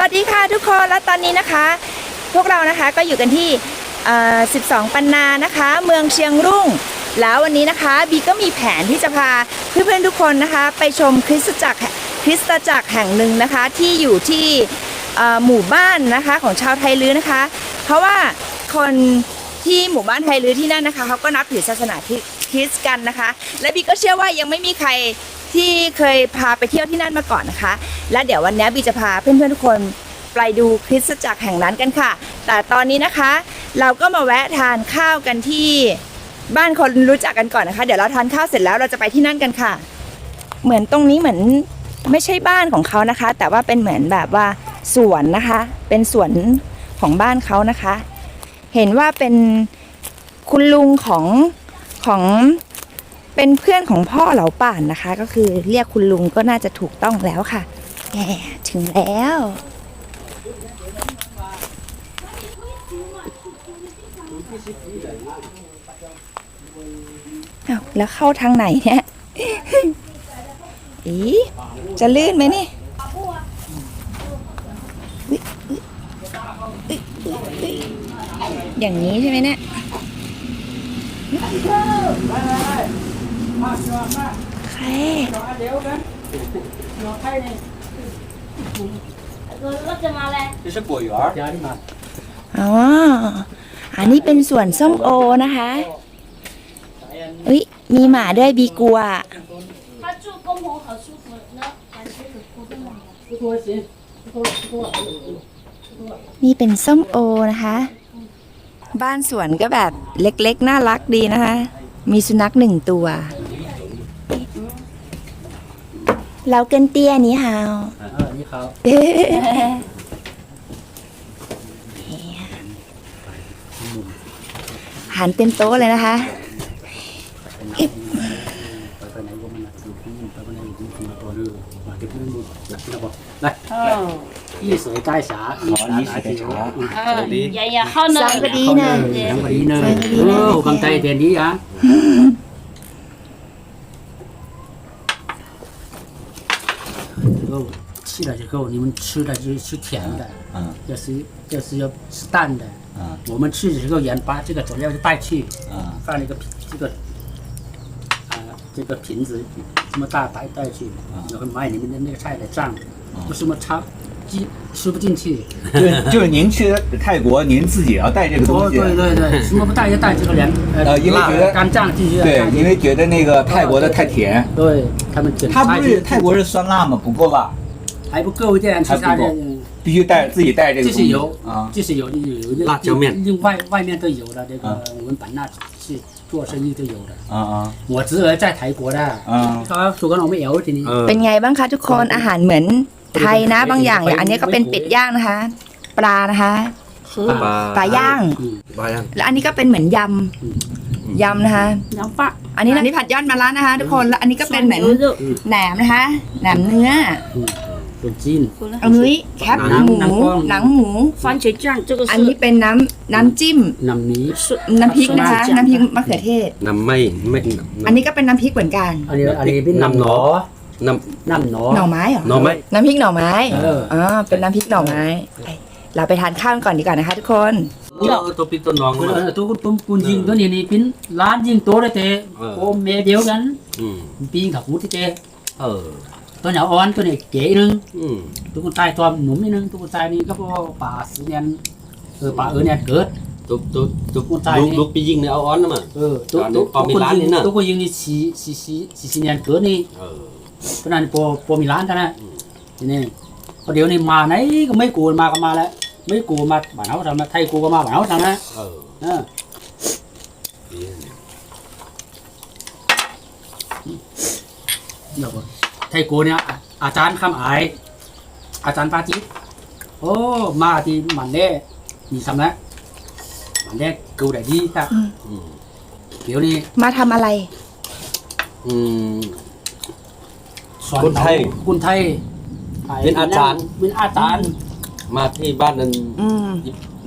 วัสดีค่ะทุกคนและตอนนี้นะคะ พวกเรานะคะก็อยู่กันที่ 12 ปันนานะคะ เมืองเชียงรุ่ง แล้ววันนี้นะคะบีก็มีแผนที่จะพาเพื่อนๆทุกคนนะคะ ไปชมคริสตจักรคริสตจักรแห่งหนึ่งนะคะที่อยู่ที่หมู่บ้านนะคะของชาวไทยลื้อนะคะ เพราะว่าคนที่หมู่บ้านไทยลื้อที่นั่นนะคะเขาก็นับถือศาสนาคริสต์กันนะคะ และบีก็เชื่อว่ายังไม่มีใคร ที่เคยพาไปเที่ยวที่นั่นมาก่อนนะคะ และเดี๋ยววันนี้บีจะพาเพื่อนๆทุกคนไปดูคริสตจักรแห่งนั้นกันค่ะ แต่ตอนนี้นะคะ เราก็มาแวะทานข้าวกันที่บ้านคนรู้จักกันก่อนนะคะ เดี๋ยวเราทานข้าวเสร็จแล้วเราจะไปที่นั่นกันค่ะ เหมือนตรงนี้เหมือนไม่ใช่บ้านของเขานะคะ แต่ว่าเป็นเหมือนแบบว่าสวนนะคะ เป็นสวนของบ้านเขานะคะ เห็นว่าเป็นคุณลุงของของ เป็นเพื่อนของพ่อเหลาป่านนะคะ ก็คือเรียกคุณลุงก็น่าจะถูกต้องแล้วค่ะแหมถึงแล้วอาแล้วเข้าทางไหนเนี่ยอีจะลื่นไหมนี่อุ๊ยอุ๊ยอุ๊ยอุ๊ยอุ๊ยอย่างนี้ใช่ไหมเนี่ย ใคร รถจะมาแล้ว 这是果园儿，家里嘛， อ๋อ อันนี้เป็นสวนส้มโอนะคะอุ้ยมีหมาด้วยบีกัว 他住公婆好舒服呢，还是有不动的。 นี่เป็นส้มโอนะคะ บ้านสวนก็แบบเล็กๆ น่ารักดีนะคะ มีสุนัขหนึ่งตัว เราเกินเตี้ยนี้ฮาวอาหาเหันเต็มโต๊ะเลยนะคะ ไปไปไหนก็มันนะอยู่ที่นี่ไปไปไหนอยู่ที่นี่มาตัวนึงมาที่นี่บุตรหลักที่เราบอกนะยี่สวยใต้สาอีสานอาเจียวอย่าอย่าเข้าเนิน สังกะดีนะ ยังวันนี้นอโอ้กำใจเดียนนี้อะ 吃了之后，你们吃的就是甜的，嗯，要是要是要吃淡的，嗯，我们吃的时候盐把这个佐料就带去，嗯，放一个这个啊、这个瓶子这么大带带去，然后买你们的那个菜的账，不是么差进吃不进去。就 是就是您去泰国，您自己要带这个哦，东西，对对对，什么不带就带这个凉呃因为觉得干酱进去。对因为觉得那个泰国的太甜，对他们点它不是泰国是酸辣吗？不够辣，还不够一点，其还不够他的必须带自己带这个东西就是有啊，就是有有有辣椒面另外外面都有的，这个啊我们本那是做生意都有的。啊啊我侄儿在泰国的，啊他说跟我们有的呢。 เออ เป็นไงบ้างคะทุกคนอาหารเหมือนไทยนะบางอย่างอย่างอันนี้ก็เป็นเป็ดย่างนะคะ ปลานะคะ ปลา ปลาย่าง 嗯， ปลาย่าง แล้วอันนี้ก็เป็นเหมือนยำยำนะคะ 凉拌， อันนี้อันนี้ผัดยอดมะระนะคะ ทุกคนแล้วอันนี้ก็เป็นเหมือน 牛肉， แหนมนะคะแหนมเนื้อ 有筋。 อันนี้แคบหมู หนังกว้าง หนังหมู 番茄酱，这个 อันนี้ 是 เป็นน้ำน้ำจิ้ม น้ำนี้ 是 น้ำพริกนะคะ น้ำพริกมะเขือเทศ น้ำไม่ไม่ อันนี้ก็เป็นน้ำพริกเหมือนกัน อันนี้อันนี้เป็นน้ำหนอ น้ น้ำหนอ หน่อไม้เหรอ ำหน่อไม้ น้ำพริกหน่อไม้ เอออ๋ อ๋อเป็นน้ำพริกหน่อไม้ไปเราไปทานข้าวกันก่อนดีกว่านะคะ ทุกคน เออตัวปิดตัวน้อง เอ มา อตัวคุณปุ่นยิงตัวนี้นี่เป็นร้านยิงตัวเลยเตะ เออ โอเมเดียวกัน อืม ปีนขับหูที่เตะ เออ ตัวเหนียวอ่อนตัวนี้เก๋นึงอืมตัวคนใต้ตัวหนุ่มนิดนึงตัวคนใต้นี่ก็พอป่าสีเนียนเออป่าเออเนี่ยเกิดตัวตัวตัวคนตายลูนี่กลูกปียิงเนี่ยเอาอ้อนนะมาเออตัวร้านนี้ตัวปอมีคนร้านยิงนี่น่ะตัวคนยิงนี่สีสีสีสีสีเนียนเกิดนี่เออตอนนั้นปอปอมีร้านท่านนะทีนี้พอเดี๋ยวนี้มาไหนก็ไม่กูมาก็มาแล้วไม่กูมาบ้านเขาทำมาไทยกูก็มาบ้านเขาทำนะเออเออดีเนี่ยเดี๋ยวก่อน ไทยกูเนี่ยอะอาจารย์คำอาย อาจารย์ปาจิตโอ้มาที่มันได้มีสำนักมันได้กูได้ดีครับอืมเดี๋ยวนี้มาทำอะไร อืมสอนคนไทยคนไทยเป็นอาจารย์ เป็นอาจารย์ มาที่บ้านนั้นอืม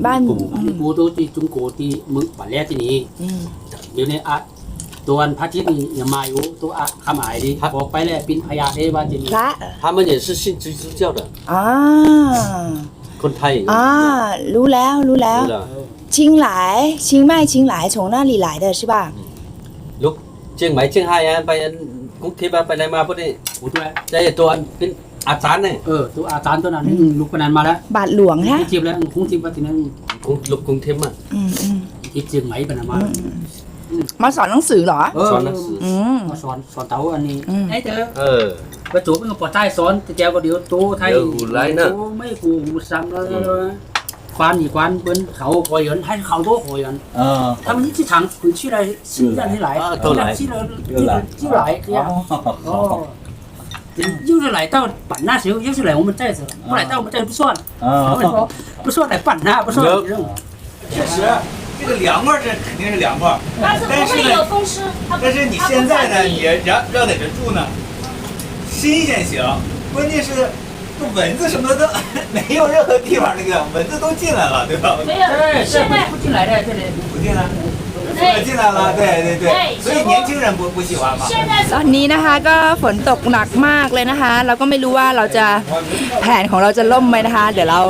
บ้านกลุ่มอืมกูตัวที่จุงโกที่มึงวันแรกที่นี่อืมเดี๋ยวนี้อะ ตัวอันพระอาทิตย์นี่ยังมาอยู่ตัวอะคำอายดิบอกไปแล้วปินพยาเทวาจินี พระ 他们也是信基督教的 อ๋อ คนไทย อ่ารู้แล้วรู้แล้ว รู้เหรอ ชิงหลายชิงไม่ชิงหลาย从那里来的是吧 ลูกเชียงใหม่เชียงรายอะไปอันกรุงเทพอะไปไหนมาพวกนี้ โอ้ด้วย ได้ตัวอันเป็นอาจารย์เนี่ย เออตัวอาจารย์ตัวนั้นลูกปนันมาแล้ว บาทหลวง ค ฮะ งจีบแล้วคงจีบว่าทีนั้น กรุงลูกกรุงเทพอะ อืมอืม จีบเจียงไหมปนันมา ม มาสอนหนังสือเหรอ เออนหนังสือมาสอนสอนเต๋าอันนี้อืม ไอ้เธอเออ ไปจูบเป็นกัปอใต้สอนแต่แจวก็เดี๋ยวโตไทยวหูไรนะไม่กูกูซ้ำแล้วควานนี่ควานเปิ้นเขาคอยยนให้เขาโตคอยยันเถ้ามันนี่ที่ถังคือชื่ออะไรชื่ออะไรที่หลายเอเร่ ชื่ออะไรชื่ออะไรชื่อหลายเนี่ยยิ่งหลายเต้าปั่นหน้าเสียวยิ่งหลายผมมันใจเสียหลายเต้ามันใจผู้ส่วนผู้ส่วนไหนปั่นหน้าผู้ส่วนเองเชื่ 这个凉快儿这肯定是凉快，但是呢有风湿。但是你现在呢，你让让在这住呢，新鲜行，关键是这蚊子什么的 没有任何地方那个蚊子都进来了，对吧？没有，现在不进来的这里。不进来，对进来了，对对对，对所以年轻人不不喜欢嘛。现在 ตอนนี้นะคะก็ฝนตกหนักมากเลยนะคะ เราก็ไม่รู้ว่าเราจะแผนของเราจะล่มไหมนะคะ เดี๋ยวเรา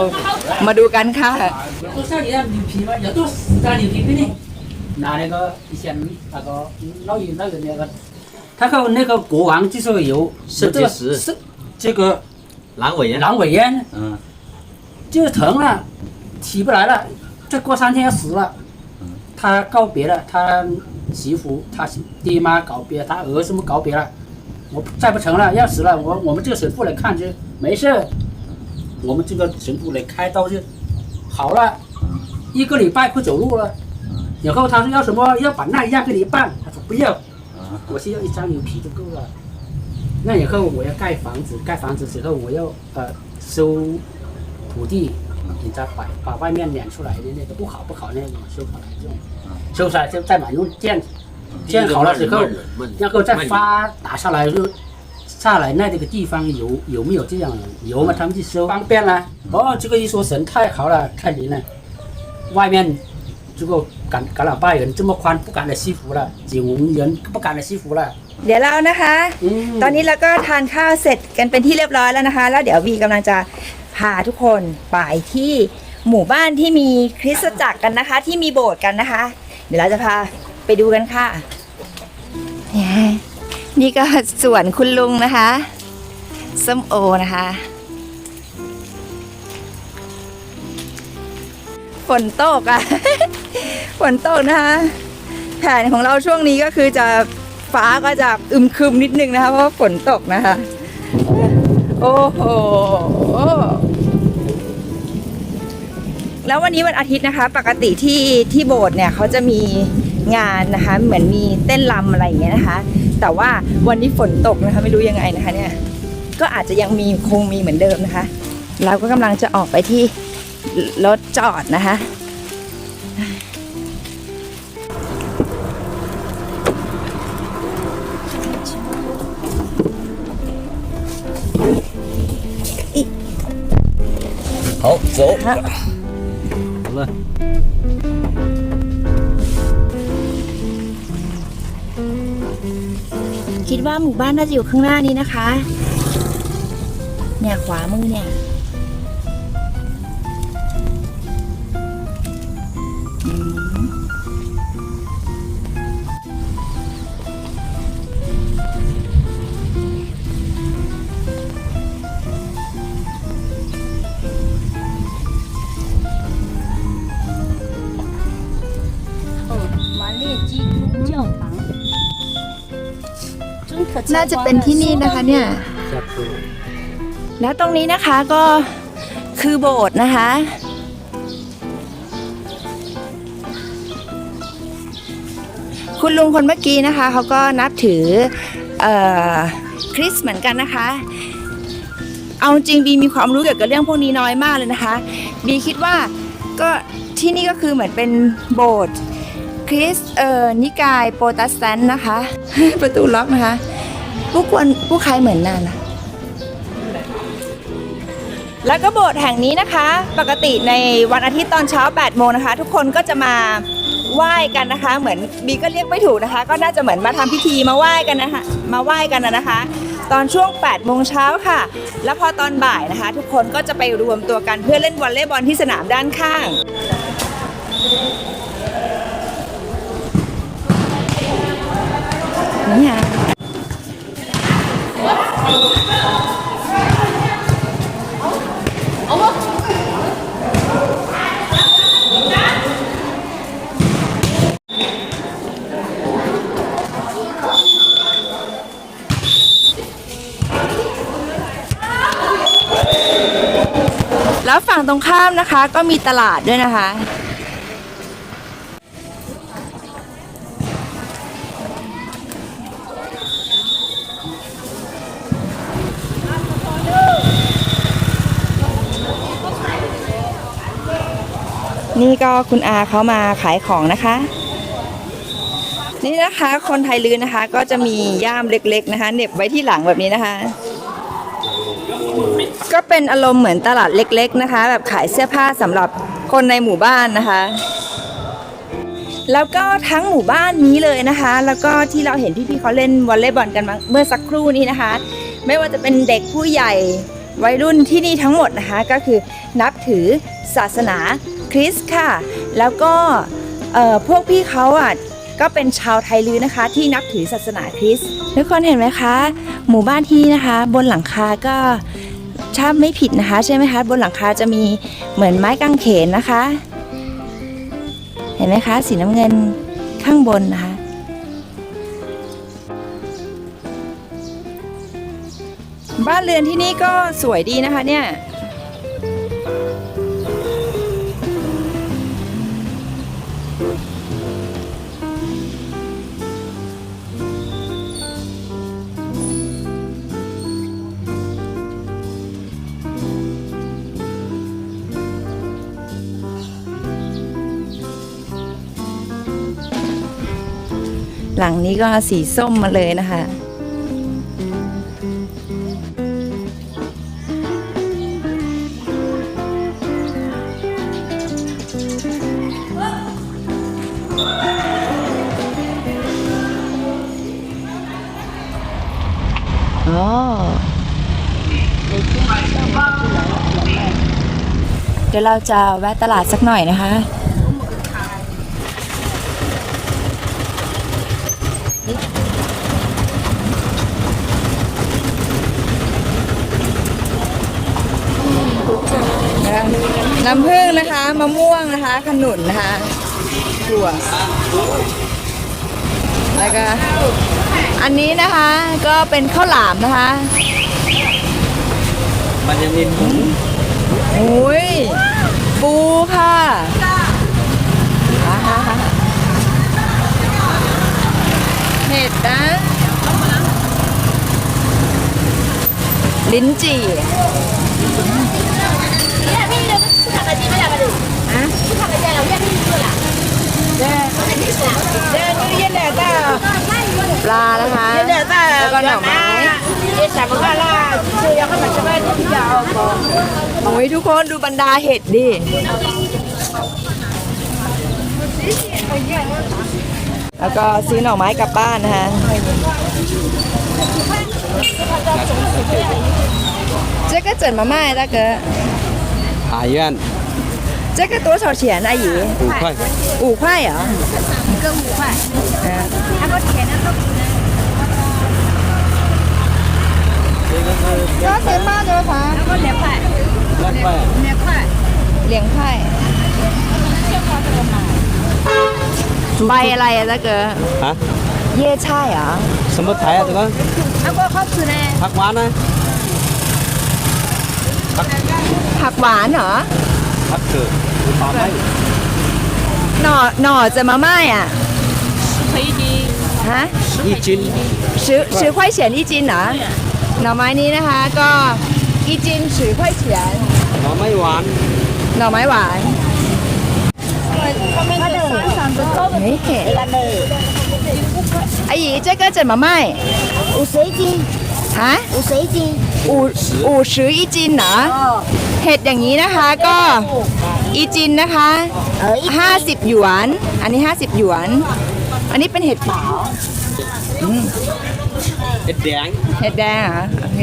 มาดูกันค่ะ 都像你那牛皮吗？也都是干牛皮给你。拿那个以前那个老有那个那个，他和那个国王就是有肾结石是这个阑尾炎阑尾炎，嗯就是疼了，起不来了，再过三天要死了。 他告别了他媳妇，他爹妈告别，他儿子们告别了。我再不成了，要死了，我我们这个神父来看就没事，我们这个神父来开刀就好了，一个礼拜会走路了。然后他说要什么要把那一样给你办，他说不要，我是要一张牛皮就够了。那以后我要盖房子，盖房子之后我要呃收土地，你再把把外面撵出来的那个不好不好那种收回来用，收出来就再买用建，建好了之后，然后再发打下来就下来那这个地方有有没有这样有嘛？他们去收方便了。哦，这个一说神太好了，太灵了，外面这个橄橄榄拜人这么宽，不敢来西服了，景文人不敢来西服了。 เดี๋ยวเรานะคะ 嗯 ตอนนี้เราก็ทานข้าวเสร็จกันเป็นที่เรียบร้อยแล้วนะคะ แล้วเดี๋ยววีกำลังจะ พาทุกคนไปที่หมู่บ้านที่มีคริสตจักรกันนะคะ ที่มีโบสถ์กันนะคะ เดี๋ยวเราจะพาไปดูกันค่ะเนี่ยนี่ก็สวนคุณลุงนะคะส้มโอนะคะฝนตกอะฝนตกนะคะแผนของเราช่วงนี้ก็คือจะฟ้าก็จะอึมครึมนิดนึงนะคะ เพราะฝนตกนะคะ โอ้โห แล้ววันนี้วันอาทิตย์นะคะ ปกติที่ที่โบสถ์เนี่ยเขาจะมีงานนะคะ เหมือนมีเต้นรำอะไรอย่างเงี้ยนะคะ แต่ว่าวันนี้ฝนตกนะคะ ไม่รู้ยังไงนะคะเนี่ย ก็อาจจะยังมีคงมีเหมือนเดิมนะคะ เราก็กำลังจะออกไปที่รถจอดนะคะ 好走。好好了。 คิดว่าหมู่บ้านน่าจะอยู่ข้างหน้านี้นะคะ เนี่ยขวามือเนี่ย น่าจะเป็นที่นี่นะคะเนี่ย แล้วตรงนี้นะคะก็คือโบสถ์นะคะ คุณลุงคนเมื่อกี้นะคะเขาก็นับถือเอ่อคริสต์เหมือนกันนะคะ เอาจริงบีมีความรู้เกี่ยวกับเรื่องพวกนี้น้อยมากเลยนะคะบีคิดว่าก็ที่นี่ก็คือเหมือนเป็นโบสถ์คริสต์เอ่อนิกายโปรเตสแตนต์นะคะ ประตูล็อกนะคะ ผู้ควรผู้ใครเหมือนนั่นนะแล้วก็โบสถ์แห่งนี้นะคะ ปกติในวันอาทิตย์ตอนเช้า 8 โมงนะคะ ทุกคนก็จะมาไหว้กันนะคะ เหมือนบีก็เรียกไม่ถูกนะคะ ก็น่าจะเหมือนมาทำพิธีมาไหว้กันนะคะมาไหว้กันนะนะคะ ตอนช่วง 8 โมงเช้าค่ะ แล้วพอตอนบ่ายนะคะ ทุกคนก็จะไปรวมตัวกันเพื่อเล่นวอลเลย์บอลที่สนามด้านข้างนี่ค่ะ แล้วฝั่งตรงข้ามนะคะก็มีตลาดด้วยนะคะ นี่ก็คุณอาเขามาขายของนะคะ นี่นะคะคนไทยลือนะคะ ก็จะมีย่ามเล็ก ๆนะคะเหน็บไว้ที่หลังแบบนี้นะคะ ก็เป็นอารมณ์เหมือนตลาดเล็ก ๆนะคะ แบบขายเสื้อผ้าสำหรับคนในหมู่บ้านนะคะ แล้วก็ทั้งหมู่บ้านนี้เลยนะคะ แล้วก็ที่เราเห็นพี่ๆเขาเล่นวอลเลย์บอลกันเมื่อสักครู่นี้นะคะ ไม่ว่าจะเป็นเด็กผู้ใหญ่วัยรุ่นที่นี่ทั้งหมดนะคะ ก็คือนับถือ ศาสนาคริสต์ค่ะ แล้วก็พวกพี่เขาอะก็เป็นชาวไทยลือนะคะ ที่นับถือศาสนาคริสต์ทุกคนเห็นไหมคะ หมู่บ้านที่นี่นะคะ บนหลังคาก็ถ้าไม่ผิดนะคะ ใช่ไหมคะ บนหลังคาจะมีเหมือนไม้กางเขนนะคะ เห็นไหมคะ สีน้ำเงินข้างบนนะคะบ้านเรือนที่นี่ก็สวยดีนะคะเนี่ย งนี้ก็สีส้มมาเลยนะคะ อ๋อเดี๋ยวเราจะแวะตลาดสักหน่อยนะคะ น้ำผึ้งนะคะ มะม่วงนะคะ ขนุนนะคะถั่วแล้วก็อันนี้นะคะก็เป็นข้าวหลามนะคะ มันยังมีหมูโอ้ยปูค่ะอ่าฮะฮะเห็ดนะ ลิ้นจี่ปลานะคะแล้วก็หน่อไม้โอ้ยทุกคนดูบรรดาเห็ดดิแล้วก็ซื้อหน่อไม้กลับบ้านนะคะ 这个怎么卖大哥 หายยัน 这个多少钱阿姨 ถูกค่อย 五块เหรอ一个五块嗯多少钱八多少两块两块ใบอะไรอะตะเกอ ฮะ เย่ใช่เหรอสมมติไทยอะถูกไหมแล้วก็ครอบคือแน่ผักหวานนะผักหวานเหรอผักเกิดหรือปลาไม้หน่อหน่อจะมาไม่อะฮะยี่จินซื้อซื้อไข่เฉียนยี่จินเหรอหน่อไม้นี้นะคะก็ยี่จินสิบอไข่เฉียนหน่อไม้หวานหน่อไม้หวานนี่ 阿姨这个怎么卖五十一斤，ฮะ 五十一斤， อูอูซื้ออีจินเหรอเห็ดอย่างนี้นะคะก็อีจินนะคะ 呃，一50 หยวน อันนี้ 50 หยวน อันนี้เป็นเห็ดเผาอืม เห็ดแดง เห็ดแดงเหรอโอเค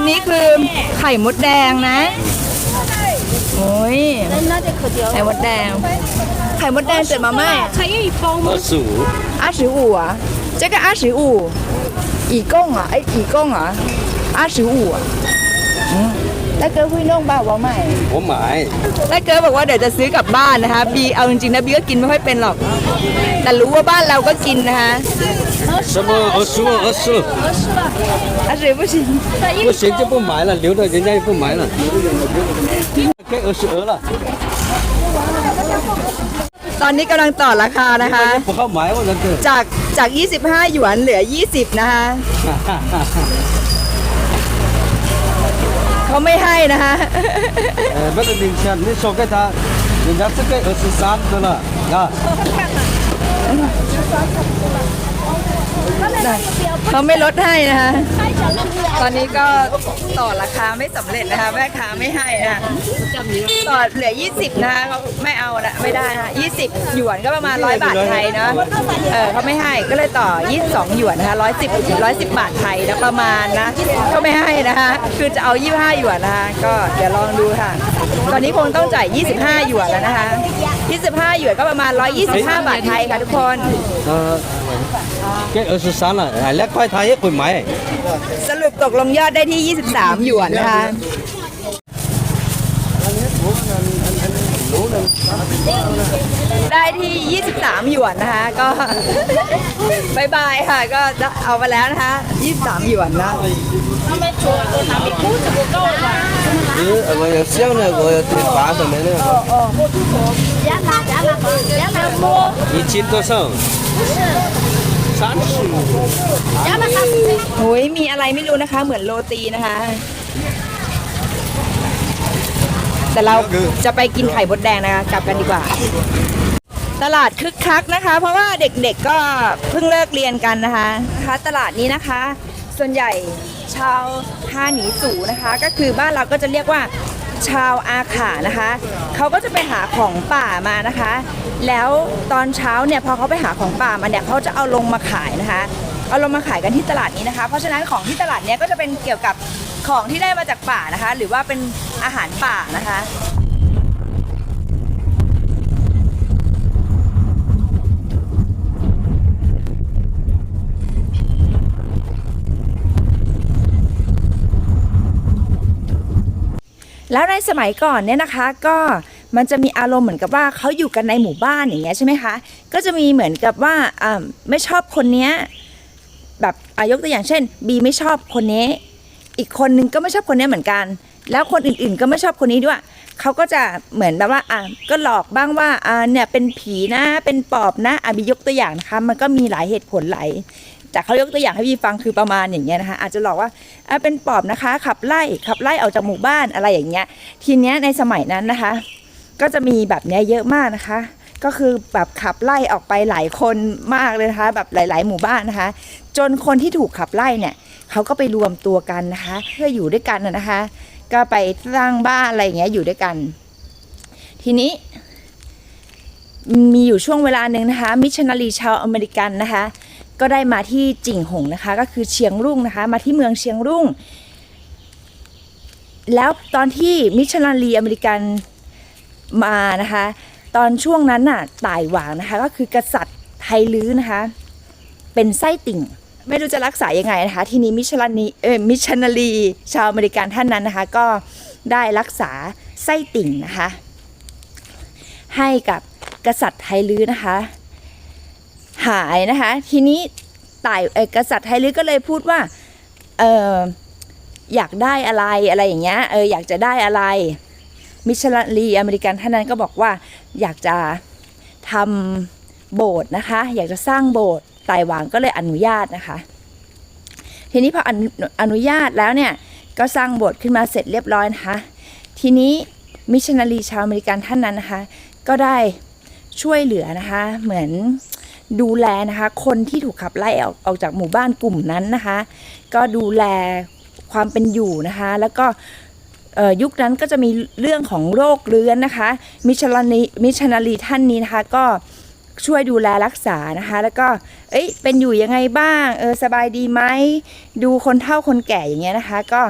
นี้อันนี้คือไข่มดแดงนะโอ้ย 那就可掉 ไข่มดแดง ไข่มดแดงเสร็จมาม่า 才一包吗？二十五，二十五啊，这个二十五，一共啊，哎，一共啊，二十五啊。嗯， แล้วเกิร์คุยน้องบ้าว่าไม่ 我买。 แล้วเกิร์บอกว่าเดี๋ยวจะซื้อกลับบ้านนะคะ บีเอาจริงๆนะบีก็กินไม่ค่อยเป็นหรอก แต่รู้ว่าบ้านเราก็กินนะคะ 什么二十五？二十，二十不行。不行就不买了，留着人家就不买了。该二十二了， ตอนนี้กำลังต่อราคานะคะ 不好买我这个。 จากจาก 25 หยวนเหลือ 20 นะคะ เขาไม่ให้นะคะ Böyle dinçerli soketa. Dinçerli ke ısı sandıla. Ya. เขาไม่ลดให้นะคะ ใช่จะลง ตอนนี้ก็ต่อราคาไม่สำเร็จนะคะ แม่ค้าไม่ให้นะต่อเหลือ 20 นะคะเขาไม่เอาละไม่ได้นะ20 หยวนก็ประมาณ 100 บาทไทยเนาะเออเขาไม่ให้ก็เลยต่อ 22 หยวนนะคะ110 110 บาทไทยนะประมาณนะเขาไม่ให้นะคะคือจะเอา 25 หยวนนะคะก็เดี๋ยวลองดูค่ะ ตอนนี้คงต้องจ่าย 25 หยวนแล้วนะคะ 25 หยวนก็ประมาณ 125 บาทไทยค่ะทุกคน cái ở Susan là hai ยแล้วค่ thay hết quần máy ส ตกลงยอดได้ที่ 23 หยวนนะคะ ได้ที่ 23 หยวนนะคะ ก็ บายบายค่ะ ก็เอาไปแล้วนะคะ 23 หยวนนะ 他们做都拿比锅子不够的，呃，我要香的，我要得八十的那个，两拿两拿两拿锅，一斤多少？ โอ้ยมีอะไรไม่รู้นะคะ เหมือนโรตีนะคะ แต่เราจะไปกินไข่บดแดงนะคะกลับกันดีกว่า ตลาดคึกคักนะคะ เพราะว่าเด็กๆก็เพิ่งเลิกเรียนกันนะคะนะคะตลาดนี้นะคะ ส่วนใหญ่ชาวท่าหนีสูนะคะ ก็คือบ้านเราก็จะเรียกว่า ชาวอาขานะคะเขาก็จะไปหาของป่ามานะคะ แล้วตอนเช้าเนี่ยพอเขาไปหาของป่ามาเนี่ยเขาจะเอาลงมาขายนะคะเอาลงมาขายกันที่ตลาดนี้นะคะ เพราะฉะนั้นของที่ตลาดเนี้ยก็จะเป็นเกี่ยวกับของที่ได้มาจากป่านะคะ หรือว่าเป็นอาหารป่านะคะ แล้วในสมัยก่อนเนี่ยนะคะก็มันจะมีอารมณ์เหมือนกับว่าเขาอยู่กันในหมู่บ้านอย่างเงี้ยใช่ไหมคะก็จะมีเหมือนกับว่าอ่าไม่ชอบคนเนี้ยแบบอายกตัวอย่างเช่นบีไม่ชอบคนนี้ อีกคนนึงก็ไม่ชอบคนนี้เหมือนกัน แล้วคนอื่นๆก็ไม่ชอบคนนี้ด้วยเขาก็จะเหมือนแบบว่าอะก็หลอกบ้างว่าอ่าเนี่ยเป็นผีนะเป็นปอบนะอะบียกตัวอย่างนะคะมันก็มีหลายเหตุผลหลาย แต่เขายกตัวอย่างให้พี่ฟังคือประมาณอย่างเงี้ยนะคะ อาจจะหลอกว่าเป็นปอบนะคะ ขับไล่ขับไล่ออกจากหมู่บ้านอะไรอย่างเงี้ย ทีเนี้ยในสมัยนั้นนะคะ ก็จะมีแบบเนี้ยเยอะมากนะคะ ก็คือแบบขับไล่ออกไปหลายคนมากเลยนะคะ แบบหลาย ๆ หมู่บ้านนะคะ จนคนที่ถูกขับไล่เนี่ยเขาก็ไปรวมตัวกันนะคะ เพื่ออยู่ด้วยกันนะนะคะ ก็ไปสร้างบ้านอะไรอย่างเงี้ยอยู่ด้วยกัน ทีนี้มีอยู่ช่วงเวลาหนึ่งนะคะ มิชชันนารีชาวอเมริกันนะคะ ก็ได้มาที่จิ่งหงนะคะ ก็คือเชียงรุ่งนะคะ มาที่เมืองเชียงรุ่ง แล้วตอนที่มิชชันนารีอเมริกันมานะคะ ตอนช่วงนั้นน่ะต่ายหวางนะคะ ก็คือกษัตริย์ไทยลื้อนะคะ เป็นไส้ติ่ง ไม่รู้จะรักษายังไงนะคะ ทีนี้มิชชันนีเออมิชชันนารีชาวอเมริกันท่านนั้นนะคะ ก็ได้รักษาไส้ติ่งนะคะ ให้กับกษัตริย์ไทยลื้อนะคะ หายนะคะ ทีนี้ต่ายเอกษัตริย์ไทยลือก็เลยพูดว่าเอออยากได้อะไรอะไรอย่างเงี้ยเอออยากจะได้อะไร มิชลันลีอเมริกันท่านนั้นก็บอกว่าอยากจะทำโบสถ์นะคะ อยากจะสร้างโบสถ์ไต้หวันก็เลยอนุญาตนะคะ ทีนี้พออนุอนุญาตแล้วเนี่ยก็สร้างโบสถ์ขึ้นมาเสร็จเรียบร้อยนะคะทีนี้มิชชันนารีชาวอเมริกันท่านนั้นนะคะ ก็ได้ช่วยเหลือนะคะ เหมือน ดูแลนะคะ คนที่ถูกขับไล่ออกออกจากหมู่บ้านกลุ่มนั้นนะคะ ก็ดูแลความเป็นอยู่นะคะ แล้วก็ยุคนั้นก็จะมีเรื่องของโรคเรื้อนนะคะ มิชลันีมิชนาลีท่านนี้นะคะก็ช่วยดูแลรักษานะคะ แล้วก็ เอ้ย เป็นอยู่ยังไงบ้าง เออ สบายดีไหม ดูคนเฒ่าคนแก่อย่างเงี้ยนะคะ ก็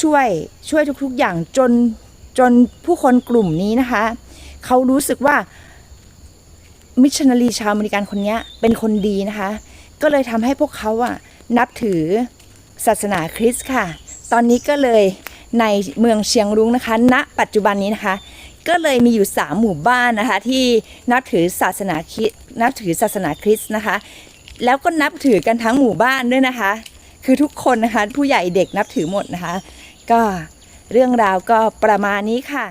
ช่วยช่วยทุกๆอย่างจนจนผู้คนกลุ่มนี้นะคะ เขารู้สึกว่า มิชชันนารีชาวอเมริกันคนนี้เป็นคนดีนะคะ ก็เลยทำให้พวกเขาอะนับถือศาสนาคริสต์ค่ะ ตอนนี้ก็เลยในเมืองเชียงรุ้งนะคะ ณ ปัจจุบันนี้นะคะ ก็เลยมีอยู่ 3 หมู่บ้านนะคะ ที่นับถือศาสนาคริสต์นับถือศาสนาคริสต์นะคะ แล้วก็นับถือกันทั้งหมู่บ้านด้วยนะคะ คือทุกคนนะคะ ผู้ใหญ่เด็กนับถือหมดนะคะ ก็เรื่องราวก็ประมาณนี้ค่ะ